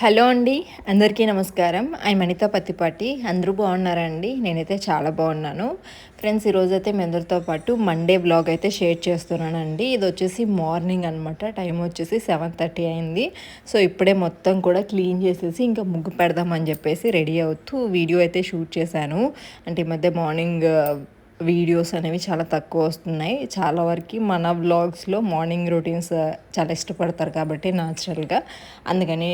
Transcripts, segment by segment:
Hello అండి అందరికీ నమస్కారం. ఐ మణిత పత్తిపాటి. అందరూ బాగున్నారా అండి నేనైతే చాలా బాగున్నాను. ఫ్రెండ్స్ ఈరోజు అయితే మీ అందరితో పాటు మండే బ్లాగ్ అయితే షేర్ చేస్తున్నానండి. ఇది వచ్చేసి మార్నింగ్ అనమాట టైం వచ్చేసి సెవెన్ థర్టీ అయింది. సో ఇప్పుడే మొత్తం కూడా క్లీన్ చేసేసి ఇంకా ముగ్గు పెడదామని చెప్పేసి రెడీ అవుతూ వీడియో అయితే షూట్ చేశాను. అంటే ఈ మధ్య మార్నింగ్ వీడియోస్ అనేవి చాలా తక్కువ వస్తున్నాయి. చాలా వరకు మన వ్లాగ్స్లో మార్నింగ్ రొటీన్స్ చాలా ఇష్టపడతారు కాబట్టి న్యాచురల్గా అందుకని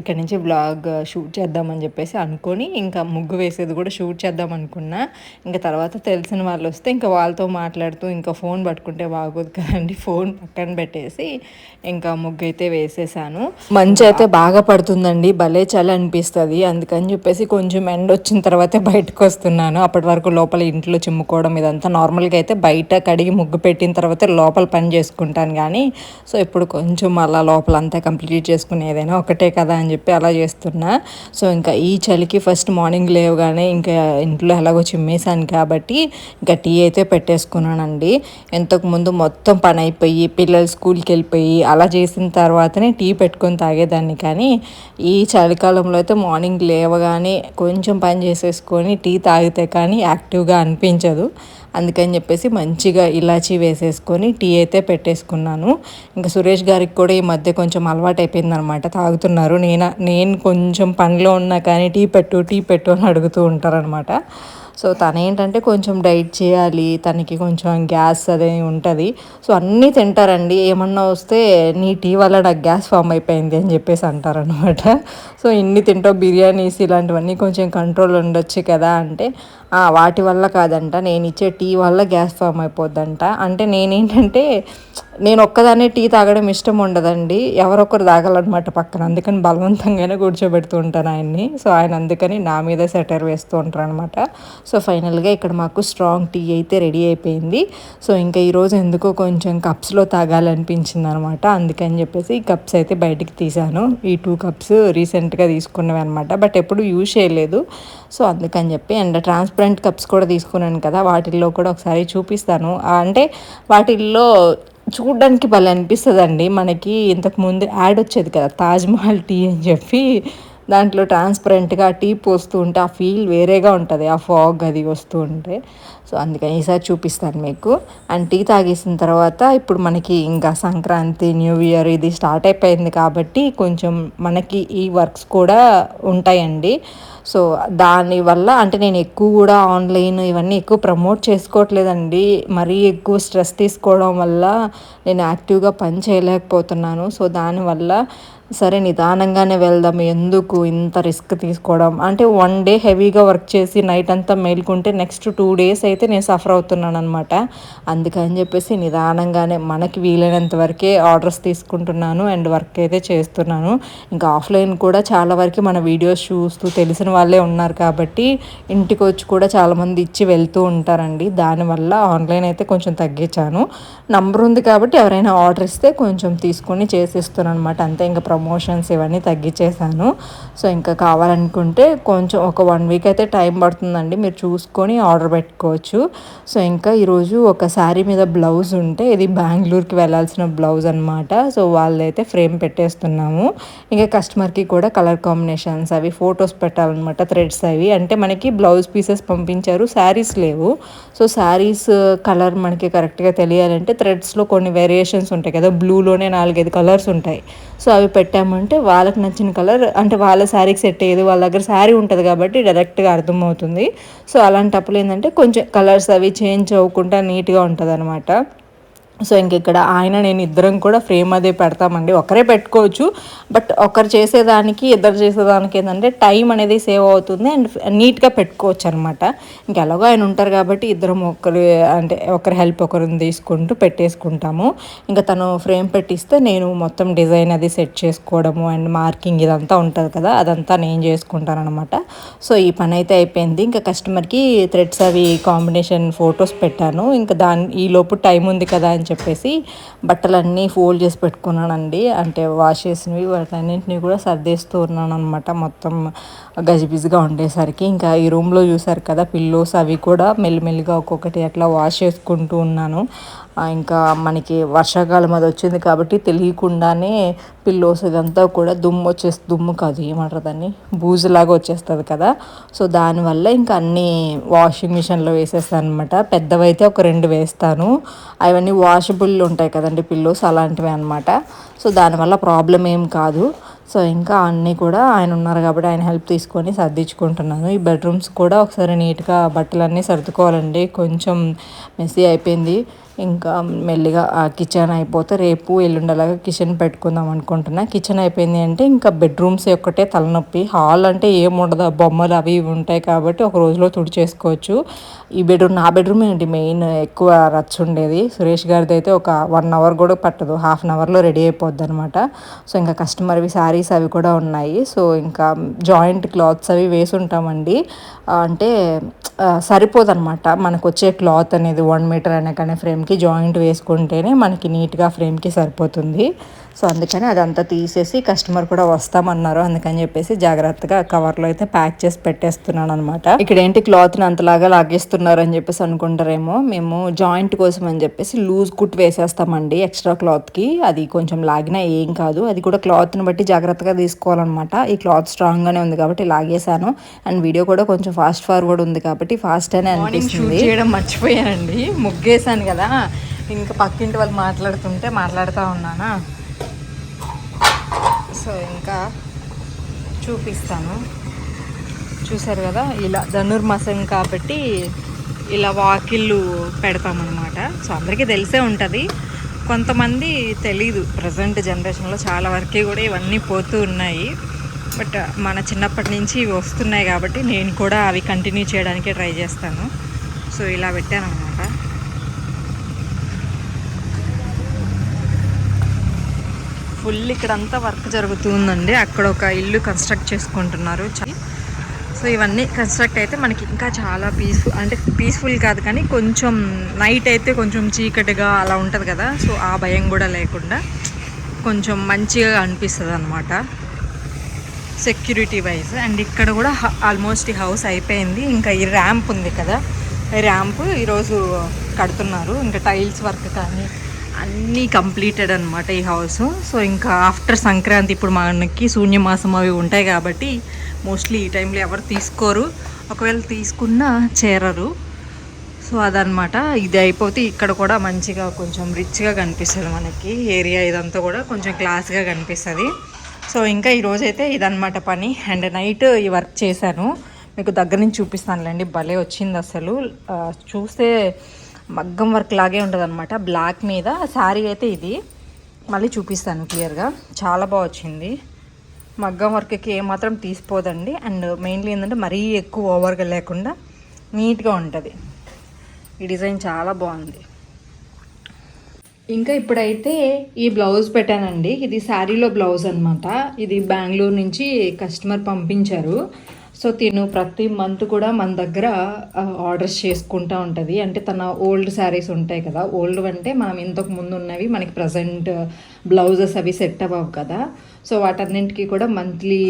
ఇక్కడ నుంచి వ్లాగ్ షూట్ చేద్దామని చెప్పేసి అనుకొని ఇంకా ముగ్గు వేసేది కూడా షూట్ చేద్దాం అనుకున్నా. ఇంకా తర్వాత తెలిసిన వాళ్ళు వస్తే ఇంకా వాళ్ళతో మాట్లాడుతూ ఇంకా ఫోన్ పట్టుకుంటే బాగోదు కదండి. ఫోన్ పక్కన పెట్టేసి ఇంకా ముగ్గు అయితే వేసేసాను. మంచి అయితే బాగా పడుతుందండి. భలే చలి అనిపిస్తుంది. అందుకని చెప్పేసి కొంచెం ఎండ వచ్చిన తర్వాతే బయటకు వస్తున్నాను. అప్పటి వరకు లోపల ఇంట్లో చిమ్ముకో చేసుకోవడం ఇదంతా నార్మల్గా అయితే బయట కడిగి ముగ్గు పెట్టిన తర్వాత లోపల పని చేసుకుంటాను కానీ సో ఇప్పుడు కొంచెం అలా లోపల అంతా కంప్లీట్ చేసుకుని ఏదైనా ఒకటే కదా అని చెప్పి అలా చేస్తున్నా. సో ఇంకా ఈ చలికి ఫస్ట్ మార్నింగ్ లేవగానే ఇంకా ఇంట్లో ఎలాగో చిమ్మేశాను కాబట్టి ఇంకా టీ అయితే పెట్టేసుకున్నానండి. ఇంతకుముందు మొత్తం పని అయిపోయి పిల్లలు స్కూల్కి వెళ్ళిపోయి అలా చేసిన తర్వాతనే టీ పెట్టుకొని తాగేదాన్ని కానీ ఈ చలికాలంలో అయితే మార్నింగ్ లేవగానే కొంచెం పని చేసేసుకొని టీ తాగితే కానీ యాక్టివ్గా అనిపించదు. అందుకని చెప్పేసి మంచిగా ఇలాచీ వేసేసుకొని టీ అయితే పెట్టేసుకున్నాను. ఇంకా సురేష్ గారికి కూడా ఈ మధ్య కొంచెం అలవాటు అయిపోయిందనమాట. తాగుతున్నారు. నేను నేను కొంచెం పనిలో ఉన్నా కానీ టీ పెట్టు టీ పెట్టు అని అడుగుతూ ఉంటారనమాట. సో తను ఏంటంటే కొంచెం డైట్ చేయాలి తనకి కొంచెం గ్యాస్ అదే ఉంటుంది. సో అన్నీ తింటారండి. ఏమన్నా వస్తే నీ టీ వల్ల నాకు గ్యాస్ ఫామ్ అయిపోయింది అని చెప్పేసి అంటారనమాట సో ఇన్ని తింటావు బిర్యానీస్ ఇలాంటివన్నీ కొంచెం కంట్రోల్ ఉండొచ్చు కదా అంటే వాటి వల్ల కాదంట. నేను ఇచ్చే టీ వల్ల గ్యాస్ ఫామ్ అయిపోద్దంట. అంటే నేనేంటంటే నేను ఒక్కదాన్నే టీ తాగడం ఇష్టం ఉండదండి. ఎవరొకరు తాగాలన్నమాట పక్కన. అందుకని బలవంతంగానే కూర్చోబెడుతూ ఉంటాను ఆయన్ని. సో ఆయన అందుకని నా మీద సెటర్ వేస్తూ ఉంటారు అనమాట సో ఫైనల్గా ఇక్కడ మాకు స్ట్రాంగ్ టీ అయితే రెడీ అయిపోయింది. సో ఇంకా ఈరోజు ఎందుకో కొంచెం కప్స్లో తాగాలనిపించింది అనమాట అందుకని చెప్పేసి ఈ కప్స్ అయితే బయటికి తీశాను. ఈ టూ కప్స్ రీసెంట్గా తీసుకున్నవి అనమాట బట్ ఎప్పుడు యూజ్ చేయలేదు. సో అందుకని చెప్పి అండ్ ట్రాన్స్పరెంట్ కప్స్ కూడా తీసుకున్నాను కదా వాటిల్లో కూడా ఒకసారి చూపిస్తాను. అంటే వాటిల్లో చూడడానికి భలే అనిపిస్తుంది అండి మనకి ఇంతకుముందు యాడ్ వచ్చేది కదా తాజ్మహల్ టీ అని చెప్పి దాంట్లో ట్రాన్స్పరెంట్గా టీ పోస్తూ ఉంటే ఆ ఫీల్ వేరేగా ఉంటుంది ఆ ఫాగ్ అది వస్తూ ఉంటే. సో అందుకని ఈసారి చూపిస్తాను మీకు. అండ్ టీ తాగేసిన తర్వాత ఇప్పుడు మనకి ఇంకా సంక్రాంతి న్యూ ఇయర్ ఇది స్టార్ట్ అయిపోయింది కాబట్టి కొంచెం మనకి ఈ వర్క్స్ కూడా ఉంటాయండి. సో దానివల్ల అంటే నేను ఎక్కువ కూడా ఆన్లైన్ ఇవన్నీ ఎక్కువ ప్రమోట్ చేసుకోవట్లేదండి. మరీ ఎక్కువ స్ట్రెస్ తీసుకోవడం వల్ల నేను యాక్టివ్గా పని చేయలేకపోతున్నాను. సో దానివల్ల సరే నిదానంగానే వెళ్దాం. ఎందుకు ఇంత రిస్క్ తీసుకోవడం? అంటే వన్ డే హెవీగా వర్క్ చేసి నైట్ అంతా మేల్కుంటే నెక్స్ట్ టూ డేస్ అయితే నేను సఫర్ అవుతున్నాను అనమాట అందుకని చెప్పేసి నిదానంగానే మనకి వీలైనంత వరకే ఆర్డర్స్ తీసుకుంటున్నాను. అండ్ వర్క్ అయితే చేస్తున్నాను. ఇంకా ఆఫ్లైన్ కూడా చాలా వరకు మన వీడియోస్ చూస్తూ తెలిసిన వాళ్ళే ఉన్నారు కాబట్టి ఇంటికి వచ్చి కూడా చాలామంది ఇచ్చి వెళ్తూ ఉంటారండి. దానివల్ల ఆన్లైన్ అయితే కొంచెం తగ్గించాను. నంబర్ ఉంది కాబట్టి ఎవరైనా ఆర్డర్ ఇస్తే కొంచెం తీసుకొని చేసేస్తున్నాను అనమాట అంతే ఇంకా ప్రమోషన్స్ ఇవన్నీ తగ్గించేశాను. సో ఇంకా కావాలనుకుంటే కొంచెం ఒక వన్ వీక్ అయితే టైం పడుతుందండి. మీరు చూసుకొని ఆర్డర్ పెట్టుకోవచ్చు. సో ఇంకా ఈరోజు ఒక శారీ మీద బ్లౌజ్ ఉంటే ఇది బెంగళూరుకి వెళ్ళాల్సిన బ్లౌజ్ అనమాట సో వాళ్ళైతే ఫ్రేమ్ పెట్టేస్తున్నాము. ఇంకా కస్టమర్కి కూడా కలర్ కాంబినేషన్స్ అవి ఫొటోస్ పెట్టాలన్నమాట. థ్రెడ్స్ అవి. అంటే మనకి బ్లౌజ్ పీసెస్ పంపించారు శారీస్ లేవు. సో శారీస్ కలర్ మనకి కరెక్ట్గా తెలియాలంటే థ్రెడ్స్లో కొన్ని వేరియేషన్స్ ఉంటాయి కదా. బ్లూలోనే నాలుగైదు కలర్స్ ఉంటాయి. సో అవి పెట్టామంటే వాళ్ళకి నచ్చిన కలర్ అంటే వాళ్ళ శారీకి సెట్ అయ్యేది వాళ్ళ దగ్గర శారీ ఉంటుంది కాబట్టి డైరెక్ట్గా అర్థమవుతుంది. సో అలాంటప్పుడు ఏంటంటే కొంచెం కలర్స్ అవి చేంజ్ అవ్వకుండా నీట్గా ఉంటుంది అనమాట సో ఇంక ఇక్కడ ఆయన నేను ఇద్దరం కూడా ఫ్రేమ్ అదే పెడతామండి. ఒకరే పెట్టుకోవచ్చు బట్ ఒకరు చేసేదానికి ఇద్దరు చేసేదానికి ఏంటంటే టైం అనేది సేవ్ అవుతుంది అండ్ నీట్గా పెట్టుకోవచ్చు అనమాట ఇంకెలాగో ఆయన ఉంటారు కాబట్టి ఇద్దరం ఒకరు అంటే ఒకరి హెల్ప్ ఒకరిని తీసుకుంటూ పెట్టేసుకుంటాము. ఇంకా తను ఫ్రేమ్ పెట్టిస్తే నేను మొత్తం డిజైన్ అది సెట్ చేసుకోవడము అండ్ మార్కింగ్ ఇదంతా ఉంటుంది కదా అదంతా నేను చేసుకుంటాను అనమాట సో ఈ పని అయితే అయిపోయింది. ఇంకా కస్టమర్కి థ్రెడ్స్ అవి కాంబినేషన్ ఫొటోస్ పెట్టాను. ఇంకా దాని ఈ లోపు టైం ఉంది కదా అని చెప్పేసి బట్టలన్నీ ఫోల్డ్ చేసి పెట్టుకున్నానండి. అంటే వాష్ చేసినవి వాటన్నింటినీ కూడా సర్దేస్తూ ఉన్నాను అనమాట మొత్తం గజిబిజిగా ఉండేసరికి. ఇంకా ఈ రూమ్లో చూసారు కదా పిల్లోస్ అవి కూడా మెల్లిమెల్లిగా ఒక్కొక్కటి అట్లా వాష్ చేసుకుంటూ ఉన్నాను. ఇంకా మనకి వర్షాకాలం అది వచ్చింది కాబట్టి తెలియకుండానే పిల్లోస్ ఇదంతా కూడా దుమ్ము వచ్చేసి దుమ్ము కాదు ఏమంటారు దాన్ని? బూజులాగా వచ్చేస్తుంది కదా. సో దానివల్ల ఇంకా అన్నీ వాషింగ్ మిషన్లో వేసేస్తాను అనమాట పెద్దవైతే ఒక రెండు వేస్తాను. అవన్నీ వాషబుల్ ఉంటాయి కదండి పిల్లోస్ అలాంటివి అనమాట సో దానివల్ల ప్రాబ్లం ఏం కాదు. సో ఇంకా అన్నీ కూడా ఆయన ఉన్నారు కాబట్టి ఆయన హెల్ప్ తీసుకొని సర్దించుకుంటున్నాను. ఈ బెడ్రూమ్స్ కూడా ఒకసారి నీట్గా బట్టలన్నీ సర్దుకోవాలండి. కొంచెం మెస్సీ అయిపోయింది. ఇంకా మెల్లిగా కిచెన్ అయిపోతే రేపు ఎల్లుండలాగా కిచెన్ పెట్టుకుందాం అనుకుంటున్నా. కిచెన్ అయిపోయింది అంటే ఇంకా బెడ్రూమ్స్ ఒక్కటే తలనొప్పి. హాల్ అంటే ఏముండదు బొమ్మలు అవి ఇవి ఉంటాయి కాబట్టి ఒక రోజులో తుడిచేసుకోవచ్చు. ఈ బెడ్రూమ్ నా బెడ్రూమ్ ఏంటి? మెయిన్ ఎక్కువ రచ్చ ఉండేది. సురేష్ గారిది అయితే ఒక వన్ అవర్ కూడా పట్టదు. హాఫ్ అన్ అవర్లో రెడీ అయిపోద్ది అనమాట సో ఇంకా కస్టమర్వి శారీస్ అవి కూడా ఉన్నాయి. సో ఇంకా జాయింట్ క్లాత్స్ అవి వేసి ఉంటామండి అంటే సరిపోదన్నమాట. మనకు వచ్చే క్లాత్ అనేది వన్ మీటర్ అయినా కానీ ఫ్రేమ్ ఫ్రేమ్కి జాయింట్ వేసుకుంటేనే మనకి నీట్గా ఫ్రేమ్కి సరిపోతుంది. సో అందుకని అదంతా తీసేసి కస్టమర్ కూడా వస్తామన్నారు. అందుకని చెప్పేసి జాగ్రత్తగా కవర్లో అయితే ప్యాక్ చేసి పెట్టేస్తున్నాను అనమాట ఇక్కడ ఏంటి క్లాత్ని అంతలాగా లాగేస్తున్నారు అని చెప్పేసి అనుకుంటారేమో. మేము జాయింట్ కోసం అని చెప్పేసి లూజ్ కుట్ వేసేస్తామండి ఎక్స్ట్రా క్లాత్కి అది కొంచెం లాగినా ఏం కాదు. అది కూడా క్లాత్ని బట్టి జాగ్రత్తగా తీసుకోవాలన్నమాట. ఈ క్లాత్ స్ట్రాంగ్గానే ఉంది కాబట్టి లాగేశాను. అండ్ వీడియో కూడా కొంచెం ఫాస్ట్ ఫార్వర్డ్ ఉంది కాబట్టి ఫాస్ట్ అనే అనిపిస్తుంది. చేయడం మర్చిపోయానండి. ముగ్గేసాను కదా. ఇంకా పక్కింటి వాళ్ళు మాట్లాడుతుంటే మాట్లాడుతూ ఉన్నానా? సో ఇంకా చూపిస్తాను. చూసారు కదా ఇలా ధనుర్మాసం కాబట్టి ఇలా వాకిళ్ళు పెడతామన్నమాట. సో అందరికీ తెలిసే ఉంటుంది. కొంతమంది తెలీదు ప్రజెంట్ జనరేషన్లో చాలా వరకే కూడా ఇవన్నీ పోతూ ఉన్నాయి. బట్ మన చిన్నప్పటి నుంచి ఇవి వస్తున్నాయి కాబట్టి నేను కూడా అవి కంటిన్యూ చేయడానికే ట్రై చేస్తాను. సో ఇలా పెట్టాను అనమాట ఫుల్ ఇక్కడంతా వర్క్ జరుగుతుందండి. అక్కడ ఒక ఇల్లు కన్స్ట్రక్ట్ చేసుకుంటున్నారు. సో ఇవన్నీ కన్స్ట్రక్ట్ అయితే మనకి ఇంకా చాలా పీస్ఫుల్ అంటే పీస్ఫుల్ కాదు కానీ కొంచెం నైట్ అయితే కొంచెం చీకటిగా అలా ఉంటుంది కదా. సో ఆ భయం కూడా లేకుండా కొంచెం మంచిగా అనిపిస్తుంది అనమాట సెక్యూరిటీ వైజ్. అండ్ ఇక్కడ కూడా ఆల్మోస్ట్ ఈ హౌస్ అయిపోయింది. ఇంకా ఈ ర్యాంప్ ఉంది కదా. ర్యాంప్ ఈరోజు కడుతున్నారు. ఇంకా టైల్స్ వర్క్ కానీ అన్నీ కంప్లీటెడ్ అనమాట ఈ హౌస్ సో ఇంకా ఆఫ్టర్ సంక్రాంతి ఇప్పుడు మనకి శూన్యమాసం అవి ఉంటాయి కాబట్టి మోస్ట్లీ ఈ టైంలో ఎవరు తీసుకోరు. ఒకవేళ తీసుకున్నా చేరరు. సో అదనమాట ఇది అయిపోతే ఇక్కడ కూడా మంచిగా కొంచెం రిచ్గా కనిపిస్తుంది మనకి. ఏరియా ఇదంతా కూడా కొంచెం క్లాస్గా కనిపిస్తుంది. సో ఇంకా ఈరోజు అయితే ఇదనమాట పని. అండ్ నైట్ ఈ వర్క్ చేశాను. మీకు దగ్గర నుంచి చూపిస్తానులేండి. భలే వచ్చింది అసలు. చూస్తే మగ్గం వర్క్ లాగే ఉంటుంది అనమాట బ్లాక్ మీద. శారీ అయితే ఇది. మళ్ళీ చూపిస్తాను క్లియర్గా చాలా బాగా వచ్చింది. మగ్గం వర్క్కి ఏమాత్రం తీసిపోదండి. అండ్ మెయిన్లీ ఏంటంటే మరీ ఎక్కువ ఓవర్గా లేకుండా నీట్గా ఉంటుంది. ఈ డిజైన్ చాలా బాగుంది. ఇంకా ఇప్పుడైతే ఈ బ్లౌజ్ పెట్టానండి. ఇది శారీలో బ్లౌజ్ అనమాట ఇది బెంగళూరు నుంచి కస్టమర్ పంపించారు. సో తిను ప్రతి మంత్ కూడా మన దగ్గర ఆర్డర్స్ చేసుకుంటూ ఉంటుంది. అంటే తన ఓల్డ్ శారీస్ ఉంటాయి కదా ఓల్డ్ అంటే మనం ఇంతకు ముందు ఉన్నవి మనకి ప్రజెంట్ బ్లౌజెస్ అవి సెట్ అవ్వవు కదా. సో వాటన్నింటికి కూడా మంత్లీ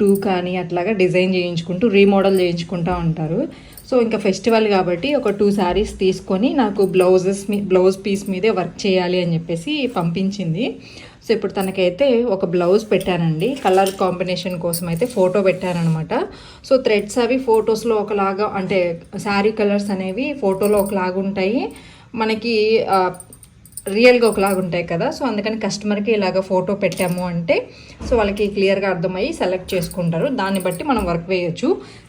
టూ కానీ అట్లాగా డిజైన్ చేయించుకుంటూ రీమోడల్ చేయించుకుంటూ ఉంటారు. సో ఇంకా ఫెస్టివల్ కాబట్టి ఒక టూ శారీస్ తీసుకొని నాకు బ్లౌజెస్ మీ బ్లౌజ్ పీస్ మీదే వర్క్ చేయాలి అని చెప్పేసి పంపించింది. సో ఇప్పుడు తనకైతే ఒక బ్లౌజ్ పెట్టానండి. కలర్ కాంబినేషన్ కోసం అయితే ఫోటో పెట్టానమాట సో థ్రెడ్స్ అవి ఫొటోస్లో ఒకలాగా అంటే శారీ కలర్స్ అనేవి ఫోటోలో ఒకలాగా ఉంటాయి. మనకి రియల్గా ఒకలాగా ఉంటాయి కదా. సో అందుకని కస్టమర్కి ఇలాగ ఫోటో పెట్టాము అంటే సో వాళ్ళకి క్లియర్గా అర్థమయ్యి సెలెక్ట్ చేసుకుంటారు. దాన్ని బట్టి మనం వర్క్ వేయొచ్చు.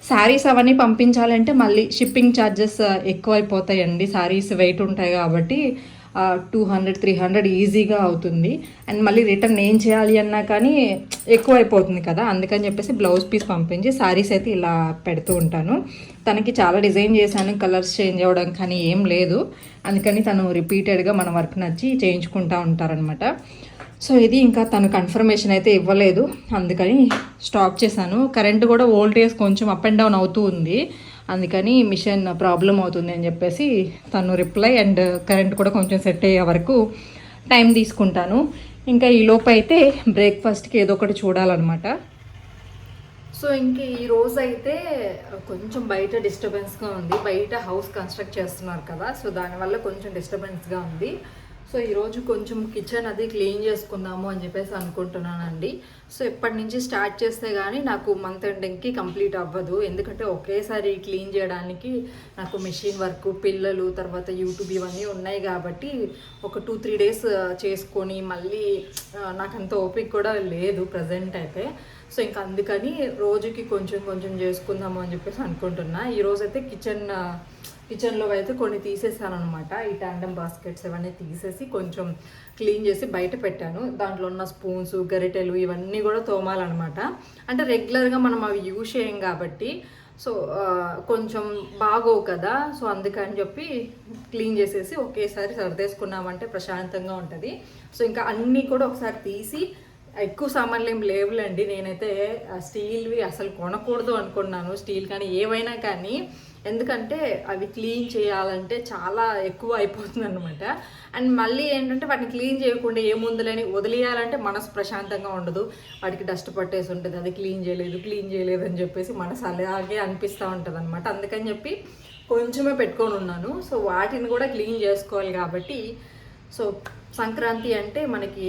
శారీస్ అవన్నీ పంపించాలంటే మళ్ళీ షిప్పింగ్ ఛార్జెస్ ఎక్కువైపోతాయండి. శారీస్ వెయిట్ ఉంటాయి కాబట్టి టూ హండ్రెడ్ త్రీ హండ్రెడ్ ఈజీగా అవుతుంది. అండ్ మళ్ళీ రిటర్న్ ఏం చేయాలి అన్నా కానీ ఎక్కువ అయిపోతుంది కదా. అందుకని చెప్పేసి బ్లౌజ్ పీస్ పంపించి శారీస్ అయితే ఇలా పెడుతూ ఉంటాను. తనకి చాలా డిజైన్ చేశాను కలర్స్ చేంజ్ అవ్వడం కానీ ఏం లేదు. అందుకని తను రిపీటెడ్గా మన వర్క్ నచ్చి చేయించుకుంటూ ఉంటారనమాట సో ఇది ఇంకా తను కన్ఫర్మేషన్ అయితే ఇవ్వలేదు. అందుకని స్టాప్ చేశాను. కరెంట్ కూడా ఓల్టేజ్ కొంచెం అప్ అండ్ డౌన్ అవుతూ ఉంది. అందుకని మిషన్ ప్రాబ్లం అవుతుంది అని చెప్పేసి తను రిప్లై అండ్ కరెంట్ కూడా కొంచెం సెట్ అయ్యే వరకు టైం తీసుకుంటాను. ఇంకా ఈ లోపైతే అయితే బ్రేక్ఫాస్ట్కి ఏదో ఒకటి చూడాలన్నమాట. సో ఇంక ఈ రోజు అయితే కొంచెం బయట డిస్టర్బెన్స్గా ఉంది. బయట హౌస్ కన్స్ట్రక్ట్ చేస్తున్నారు కదా. సో దానివల్ల కొంచెం డిస్టర్బెన్స్గా ఉంది. సో ఈరోజు కొంచెం కిచెన్ అది క్లీన్ చేసుకుందాము అని చెప్పేసి అనుకుంటున్నానండి. సో ఎప్పటి నుంచి స్టార్ట్ చేస్తే కానీ నాకు మంత్ ఎండింగ్కి కంప్లీట్ అవ్వదు. ఎందుకంటే ఒకేసారి క్లీన్ చేయడానికి నాకు మెషిన్ వర్క్ పిల్లలు తర్వాత యూట్యూబ్ ఇవన్నీ ఉన్నాయి కాబట్టి ఒక టూ త్రీ డేస్ చేసుకొని మళ్ళీ నాకు అంత ఓపిక కూడా లేదు ప్రజెంట్ అయితే. సో ఇంకా అందుకని రోజుకి కొంచెం కొంచెం చేసుకుందాము అని చెప్పేసి అనుకుంటున్నా. ఈరోజు అయితే కిచెన్ కిచెన్లో అయితే కొన్ని తీసేసాను అనమాట ఈ టాండమ్ బాస్కెట్స్ ఇవన్నీ తీసేసి కొంచెం క్లీన్ చేసి బయట పెట్టాను. దాంట్లో ఉన్న స్పూన్స్ గరిటెలు ఇవన్నీ కూడా తోమాలన్నమాట. అంటే రెగ్యులర్గా మనం అవి యూజ్ చేయం కాబట్టి సో కొంచెం బాగోవు కదా. సో అందుకని చెప్పి క్లీన్ చేసేసి ఒకేసారి సర్దేసుకున్నామంటే ప్రశాంతంగా ఉంటుంది. సో ఇంకా అన్నీ కూడా ఒకసారి తీసి ఎక్కువ సామాన్లు ఏం లేవులేండి. నేనైతే ఆ స్టీల్వి అసలు కొనకూడదు అనుకున్నాను స్టీల్ కానీ ఏవైనా కానీ. ఎందుకంటే అవి క్లీన్ చేయాలంటే చాలా ఎక్కువ అయిపోతుంది అనమాట అండ్ మళ్ళీ ఏంటంటే వాటిని క్లీన్ చేయకుండా ఏముందులని వదిలేయాలంటే మనసు ప్రశాంతంగా ఉండదు. వాటికి డస్ట్ పట్టేసి ఉంటుంది అది క్లీన్ చేయలేదు క్లీన్ చేయలేదు అని చెప్పేసి మనసు అలాగే అనిపిస్తూ ఉంటుంది అనమాట అందుకని చెప్పి కొంచెమే పెట్టుకొని ఉన్నాను. సో వాటిని కూడా క్లీన్ చేసుకోవాలి కాబట్టి. సో సంక్రాంతి అంటే మనకి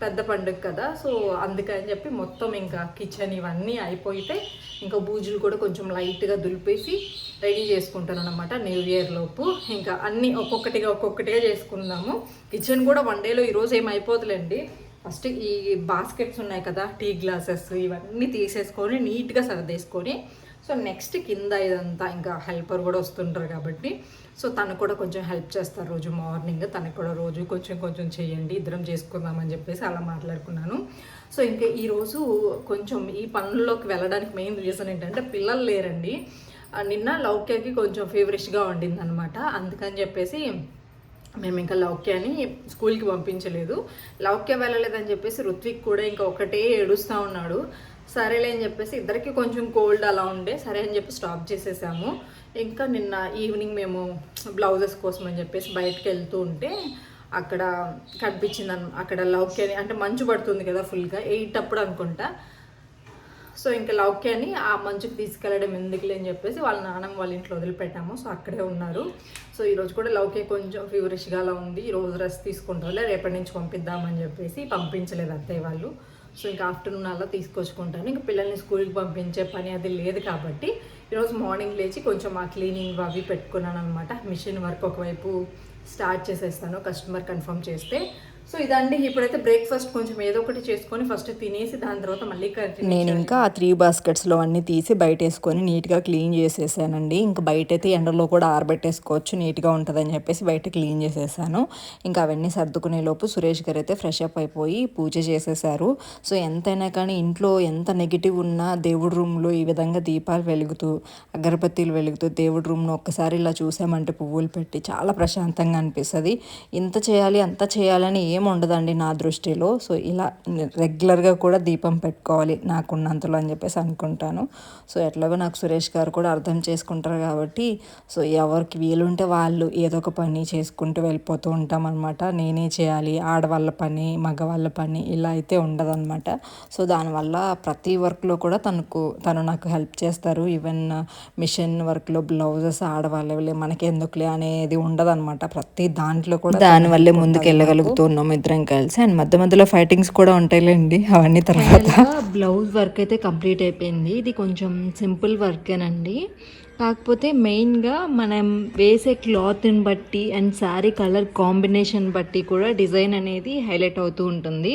పెద్ద పండుగ కదా సో అందుకని చెప్పి మొత్తం ఇంకా కిచెన్ ఇవన్నీ అయిపోయితే ఇంకా బూజులు కూడా కొంచెం లైట్గా దులిపేసి రెడీ చేసుకుంటాను అనమాట న్యూ ఇయర్ లోపు. ఇంకా అన్నీ ఒక్కొక్కటిగా ఒక్కొక్కటిగా చేసుకుందాము. కిచెన్ కూడా వన్ డేలో ఈరోజు ఏం అయిపోతులేండి ఫస్ట్ ఈ బాస్కెట్స్ ఉన్నాయి కదా టీ గ్లాసెస్ ఇవన్నీ తీసేసుకొని నీట్గా సర్దేసుకొని సో నెక్స్ట్ కింద ఇదంతా ఇంకా హెల్పర్ కూడా వస్తుంటారు కాబట్టి సో తను కూడా కొంచెం హెల్ప్ చేస్తారు రోజు మార్నింగ్. తనకు కూడా రోజు కొంచెం కొంచెం చేయండి ఇద్దరం చేసుకుందామని చెప్పేసి అలా మాట్లాడుకున్నాను. సో ఇంకా ఈరోజు కొంచెం ఈ పనుల్లోకి వెళ్ళడానికి మెయిన్ రీజన్ ఏంటంటే పిల్లలు లేరండి. నిన్న లౌక్యకి కొంచెం ఫీవరిష్గా ఉండింది అనమాట అందుకని చెప్పేసి మేము ఇంకా లౌక్యాని స్కూల్కి పంపించలేదు. లౌక్య వెళ్ళలేదని చెప్పేసి ఋత్విక్ కూడా ఇంకా ఒకటే ఏడుస్తూ ఉన్నాడు. సరేలే అని చెప్పేసి ఇద్దరికి కొంచెం కోల్డ్ అలా ఉండే. సరే అని చెప్పి స్టాప్ చేసేసాము. ఇంకా నిన్న ఈవినింగ్ మేము బ్లౌజెస్ కోసం అని చెప్పేసి బయటకు వెళ్తూ ఉంటే అక్కడ కనిపించింది అక్కడ అక్కడ లౌక్యని అంటే మంచు పడుతుంది కదా ఫుల్గా ఎయిట్ అప్పుడు అనుకుంటా. సో ఇంకా లౌక్యాని ఆ మంచుకి తీసుకెళ్ళడం ఎందుకులే అని చెప్పేసి వాళ్ళ నాన్నమ్మ వాళ్ళ ఇంట్లో వదిలిపెట్టాము. సో అక్కడే ఉన్నారు. సో ఈరోజు కూడా లౌక్య కొంచెం ఫీవరిష్గా అలా ఉంది. ఈరోజు రోజు రెస్ట్ తీసుకుంటారులే రేపటి నుంచి పంపిద్దామని చెప్పేసి పంపించలేదు అత్తయ్య వాళ్ళు. సో ఇంకా ఆఫ్టర్నూన్ అలా తీసుకొచ్చుకుంటాను. ఇంకా పిల్లల్ని స్కూల్కి పంపించే పని అది లేదు కాబట్టి ఈరోజు మార్నింగ్ లేచి కొంచెం ఆ క్లీనింగ్ అవి పెట్టుకున్నాను అనమాట మిషన్ వర్క్ ఒకవైపు స్టార్ట్ చేసేస్తాను. కస్టమర్ కన్ఫర్మ్ చేస్తే సో ఇదండి ఇప్పుడైతే బ్రేక్ఫాస్ట్ కొంచెం ఏదో ఒకటి చేసుకొని ఫస్ట్ తినేసి దాని తర్వాత మళ్ళీ నేను ఇంకా ఆ త్రీ బాస్కెట్స్లో అన్నీ తీసి బయట వేసుకొని నీట్గా క్లీన్ చేసేసానండి. ఇంకా బయట అయితే ఎండలో కూడా ఆరబెట్టేసుకోవచ్చు నీట్గా ఉంటుందని చెప్పేసి బయట క్లీన్ చేసేసాను. ఇంకా అవన్నీ సర్దుకునే లోపు సురేష్ గారు అయితే ఫ్రెష్ అప్ అయిపోయి పూజ చేసేసారు. సో ఎంతైనా కానీ ఇంట్లో ఎంత నెగిటివ్ ఉన్నా దేవుడి రూమ్లో ఈ విధంగా దీపాలు వెలుగుతూ అగరబత్తీలు వెలుగుతూ దేవుడి రూమ్ను ఒక్కసారి ఇలా చూసామంటే పువ్వులు పెట్టి చాలా ప్రశాంతంగా అనిపిస్తుంది. ఇంత చేయాలి అంత చేయాలని ఏం ఉండదండి నా దృష్టిలో. సో ఇలా రెగ్యులర్గా కూడా దీపం పెట్టుకోవాలి నాకున్నంతలో అని చెప్పేసి అనుకుంటాను. సో ఎట్లాగో నాకు సురేష్ గారు కూడా అర్థం చేసుకుంటారు కాబట్టి సో ఎవరికి వీలుంటే వాళ్ళు ఏదో ఒక పని చేసుకుంటూ వెళ్ళిపోతూ ఉంటాం అనమాట నేనే చేయాలి ఆడవాళ్ళ పని మగవాళ్ళ పని ఇలా అయితే ఉండదన్నమాట. సో దానివల్ల ప్రతి వర్క్లో కూడా తనకు తను నాకు హెల్ప్ చేస్తారు. ఈవెన్ మిషన్ వర్క్లో బ్లౌజెస్ ఆడవాళ్ళే మనకి ఎందుకులే అనేది ఉండదన్నమాట. ప్రతి దాంట్లో కూడా దానివల్లే ముందుకు వెళ్ళగలుగుతున్నాం ఇద్దరం కలిసి అండ్ మధ్య మధ్యలో ఫైటింగ్స్ కూడా ఉంటాయిలేండి అవన్నీ తర్వాత. బ్లౌజ్ వర్క్ అయితే కంప్లీట్ అయిపోయింది. ఇది కొంచెం సింపుల్ వర్కేనండి. కాకపోతే మెయిన్గా మనం వేసే క్లాత్ని బట్టి అండ్ శారీ కలర్ కాంబినేషన్ బట్టి కూడా డిజైన్ అనేది హైలైట్ అవుతూ ఉంటుంది.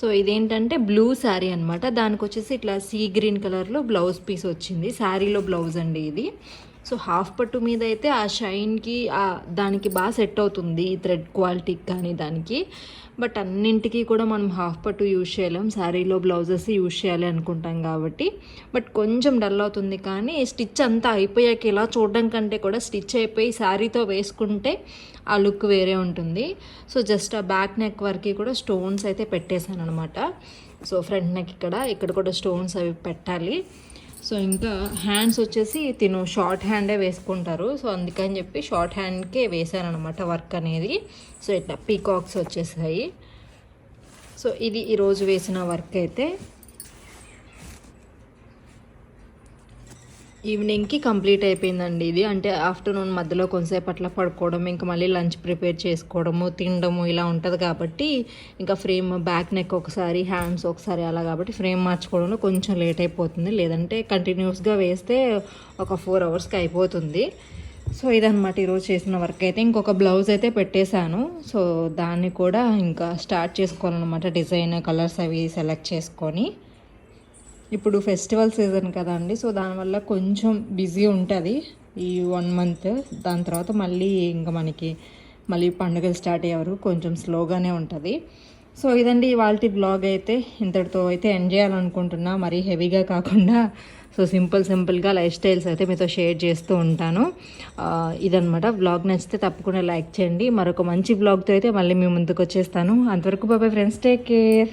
సో ఇదేంటంటే బ్లూ శారీ అనమాట దానికి వచ్చేసి ఇట్లా సీ గ్రీన్ కలర్లో బ్లౌజ్ పీస్ వచ్చింది. శారీలో బ్లౌజ్ అండి ఇది. సో హాఫ్ పట్టు మీద అయితే ఆ షైన్కి ఆ దానికి బాగా సెట్ అవుతుంది థ్రెడ్ క్వాలిటీకి కానీ దానికి. బట్ అన్నింటికి కూడా మనం హాఫ్ పట్టు యూజ్ చేయలేం. శారీలో బ్లౌజెస్ యూజ్ చేయాలి అనుకుంటాం కాబట్టి. బట్ కొంచెం డల్ అవుతుంది కానీ స్టిచ్ అంతా అయిపోయాక ఇలా చూడడం కంటే కూడా స్టిచ్ అయిపోయి శారీతో వేసుకుంటే ఆ లుక్ వేరే ఉంటుంది. సో జస్ట్ ఆ బ్యాక్ నెక్ వరకు కూడా స్టోన్స్ అయితే పెట్టేశాను అనమాట సో ఫ్రంట్ నెక్ ఇక్కడ ఇక్కడ కూడా స్టోన్స్ అవి పెట్టాలి. సో ఇంకా హ్యాండ్స్ వచ్చేసి తిను షార్ట్ హ్యాండే వేసుకుంటారు. సో అందుకని చెప్పి షార్ట్ హ్యాండ్కే వేసాను వర్క్ అనేది. సో ఇట్లా పీకాక్స్ వచ్చేసాయి. సో ఇది ఈరోజు వేసిన వర్క్ అయితే. ఈవినింగ్కి కంప్లీట్ అయిపోయిందండి ఇది. అంటే ఆఫ్టర్నూన్ మధ్యలో కొంతసేపు అట్లా పడుకోవడం ఇంకా మళ్ళీ లంచ్ ప్రిపేర్ చేసుకోవడము తినడము ఇలా ఉంటుంది కాబట్టి ఇంకా ఫ్రేమ్ బ్యాక్ నెక్ ఒకసారి హ్యాండ్స్ ఒకసారి అలా కాబట్టి ఫ్రేమ్ మార్చుకోవడంలో కొంచెం లేట్ అయిపోతుంది. లేదంటే కంటిన్యూస్గా వేస్తే ఒక ఫోర్ అవర్స్కి అయిపోతుంది. సో ఇదనమాట ఈరోజు చేసిన వర్క్. అయితే ఇంకొక బ్లౌజ్ అయితే పెట్టేశాను. సో దాన్ని కూడా ఇంకా స్టార్ట్ చేసుకోవాలన్నమాట డిజైన్ కలర్స్ అవి సెలెక్ట్ చేసుకొని. ఇప్పుడు ఫెస్టివల్ సీజన్ కదండి సో దానివల్ల కొంచెం బిజీ ఉంటుంది ఈ వన్ మంత్ దాని తర్వాత మళ్ళీ ఇంకా మనకి మళ్ళీ పండుగలు స్టార్ట్ అయ్యేవారు కొంచెం స్లోగానే ఉంటుంది. సో ఇదండి ఇవాళ బ్లాగ్ అయితే. ఇంతటితో అయితే ఎండ్ చేయాలనుకుంటున్నా. మరీ హెవీగా కాకుండా సో సింపుల్ సింపుల్గా లైఫ్ స్టైల్స్ అయితే మీతో షేర్ చేస్తూ ఉంటాను. ఇదనమాట బ్లాగ్ నచ్చితే తప్పకుండా లైక్ చేయండి. మరొక మంచి బ్లాగ్తో అయితే మళ్ళీ మీ ముందుకు వచ్చేస్తాను. అంతవరకు బాబాయ్ ఫ్రెండ్స్ టేక్ కేర్